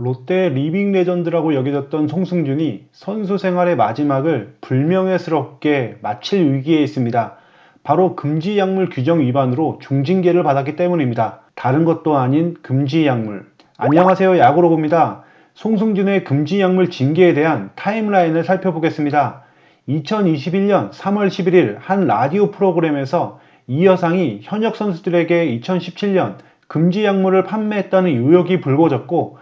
롯데 리빙 레전드라고 여겨졌던 송승준이 선수 생활의 마지막을 불명예스럽게 마칠 위기에 있습니다. 바로 금지 약물 규정 위반으로 중징계를 받았기 때문입니다. 다른 것도 아닌 금지 약물. 안녕하세요. 야구로 봅니다. 송승준의 금지 약물 징계에 대한 타임라인을 살펴보겠습니다. 2021년 3월 11일 한 라디오 프로그램에서 이 여상이 현역 선수들에게 2017년 금지 약물을 판매했다는 의혹이 불거졌고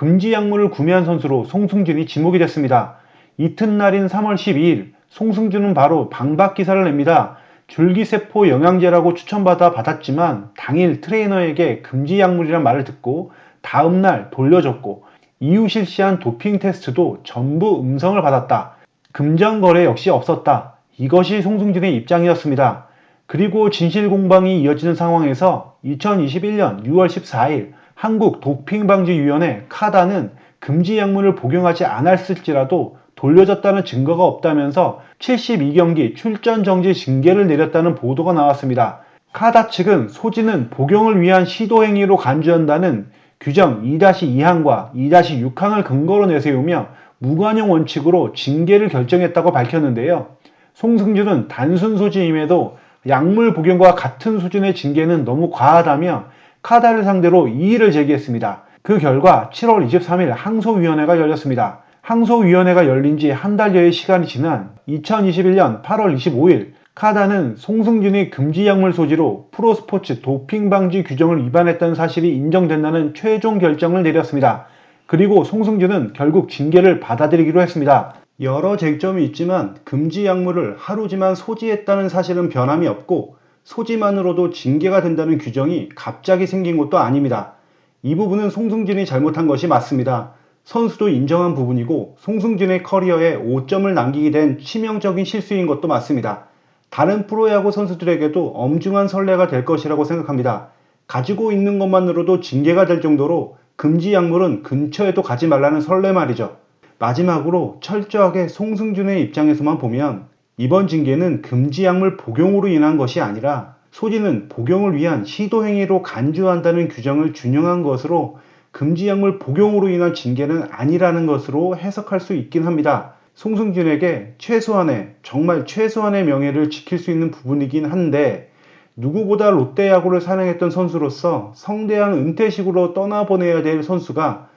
금지 약물을 구매한 선수로 송승준이 지목이 됐습니다. 이튿날인 3월 12일 송승준은 바로 방박 기사를 냅니다. 줄기세포 영양제라고 추천받아 받았지만 당일 트레이너에게 금지 약물이란 말을 듣고 다음날 돌려줬고 이후 실시한 도핑 테스트도 전부 음성을 받았다. 금전 거래 역시 없었다. 이것이 송승준의 입장이었습니다. 그리고 진실 공방이 이어지는 상황에서 2021년 6월 14일 한국 도핑방지위원회 카다는 금지 약물을 복용하지 않았을지라도 돌려졌다는 증거가 없다면서 72경기 출전 정지 징계를 내렸다는 보도가 나왔습니다. 카다 측은 소지는 복용을 위한 시도 행위로 간주한다는 규정 2-2항과 2-6항을 근거로 내세우며 무관용 원칙으로 징계를 결정했다고 밝혔는데요. 송승준은 단순 소지임에도 약물 복용과 같은 수준의 징계는 너무 과하다며 카다를 상대로 이의를 제기했습니다. 그 결과 7월 23일 항소위원회가 열렸습니다. 항소위원회가 열린 지 한 달여의 시간이 지난 2021년 8월 25일 카다는 송승준이 금지 약물 소지로 프로스포츠 도핑 방지 규정을 위반했다는 사실이 인정된다는 최종 결정을 내렸습니다. 그리고 송승준은 결국 징계를 받아들이기로 했습니다. 여러 쟁점이 있지만 금지 약물을 하루지만 소지했다는 사실은 변함이 없고 소지만으로도 징계가 된다는 규정이 갑자기 생긴 것도 아닙니다. 이 부분은 송승준이 잘못한 것이 맞습니다. 선수도 인정한 부분이고 송승준의 커리어에 5점을 남기게 된 치명적인 실수인 것도 맞습니다. 다른 프로야구 선수들에게도 엄중한 선례가 될 것이라고 생각합니다. 가지고 있는 것만으로도 징계가 될 정도로 금지 약물은 근처에도 가지 말라는 선례 말이죠. 마지막으로 철저하게 송승준의 입장에서만 보면 이번 징계는 금지 약물 복용으로 인한 것이 아니라 소지는 복용을 위한 시도 행위로 간주한다는 규정을 준용한 것으로 금지 약물 복용으로 인한 징계는 아니라는 것으로 해석할 수 있긴 합니다. 송승준에게 최소한의 정말 최소한의 명예를 지킬 수 있는 부분이긴 한데 누구보다 롯데 야구를 사랑했던 선수로서 성대한 은퇴식으로 떠나보내야 될 선수가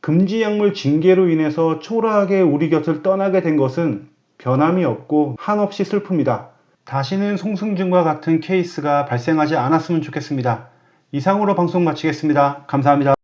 금지 약물 징계로 인해서 초라하게 우리 곁을 떠나게 된 것은 변함이 없고 한없이 슬픕니다. 다시는 송승준과 같은 케이스가 발생하지 않았으면 좋겠습니다. 이상으로 방송 마치겠습니다. 감사합니다.